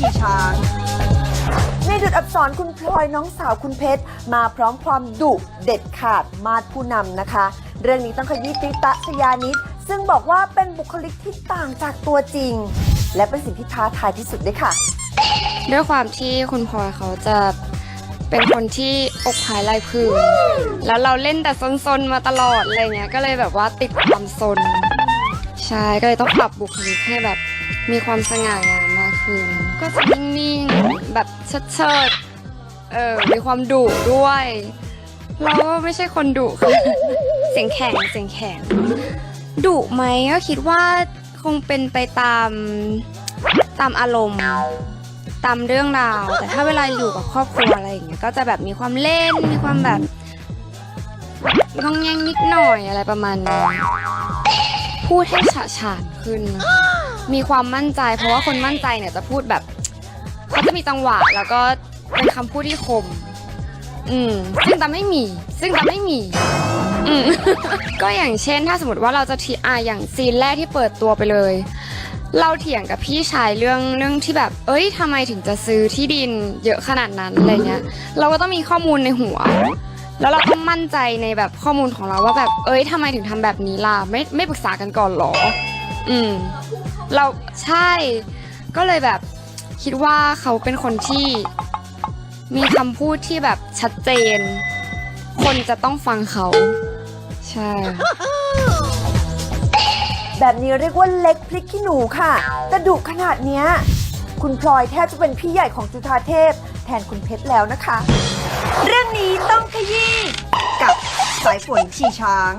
ชีช้าง ในดุดอับสรคุณพลอยน้องสาวคุณเพชร มาพร้อมความดุเด็ดขาดมาดผู้นำนะคะ เรื่องนี้ต้องขยี้ติตะชยานิดซึ่งบอกว่าเป็นบุคลิกที่ต่างจากตัวจริง และเป็นสิ่งที่ท้าทายที่สุดด้วยค่ะ ด้วยความที่คุณพลอยเขาจะเป็นคนที่อกภายลายพื้นแล้วเราเล่นแต่ซนๆมาตลอดอะไรเงี้ย ก็เลยแบบว่าติดความซน ใช่ ก็เลยต้องปรับบุคลิกให้แบบมีความสง่างาม มากขึ้นก็จะนิ่งๆแบบเชิดๆเออมีความดุด้วย เราก็ไม่ใช่คนดุค่ะเสียงแข็งเสียงแข็งดุไหมก็คิดว่าคงเป็นไปตามตามอารมณ์ตามเรื่องราว แต่ถ้าเวลาอยู่กับครอบครัวอะไรอย่างเงี้ยก็จะแบบมีความเล่นมีความแบบงองแงงนิดหน่อยอะไรประมาณนี้พูดให้ฉะฉานขึ้นนะคะ มีความมั่นใจ เพราะว่าคนมั่นใจเนี่ยจะพูดแบบเขาจะมีจังหวะแล้วก็เป็นคำพูดที่คม อืม ซึ่งตาไม่มี ซึ่งตาไม่มี อืม ก็อย่างเช่น ถ้าสมมติว่าเราจะทีอ่าอย่างซีนแรกที่เปิดตัวไปเลย เราเถียงกับพี่ชายเรื่องเรื่องที่แบบ เอ้ยทำไมถึงจะซื้อที่ดินเยอะขนาดนั้นอะไรเงี้ย เราก็ต้องมีข้อมูลในหัว แล้วเราต้องมั่นใจในแบบข้อมูลของเราว่าแบบ เอ้ยทำไมถึงทำแบบนี้ล่ะ ไม่ไม่ปรึกษากันก่อนหรอ อืม เราใช่ ก็เลยแบบคิดว่าเขาเป็นคนที่มีคำพูดที่แบบชัดเจน คนจะต้องฟังเขา ใช่ แบบนี้เรียกว่าเล็กพริกขี้หนูค่ะแต่ดุขนาดเนี้ย คุณพลอยแทบจะเป็นพี่ใหญ่ของจุฑาเทพ แทนคุณเพชรแล้วนะคะ เรื่องนี้ต้องขยี้กับสายฝนชีช้าง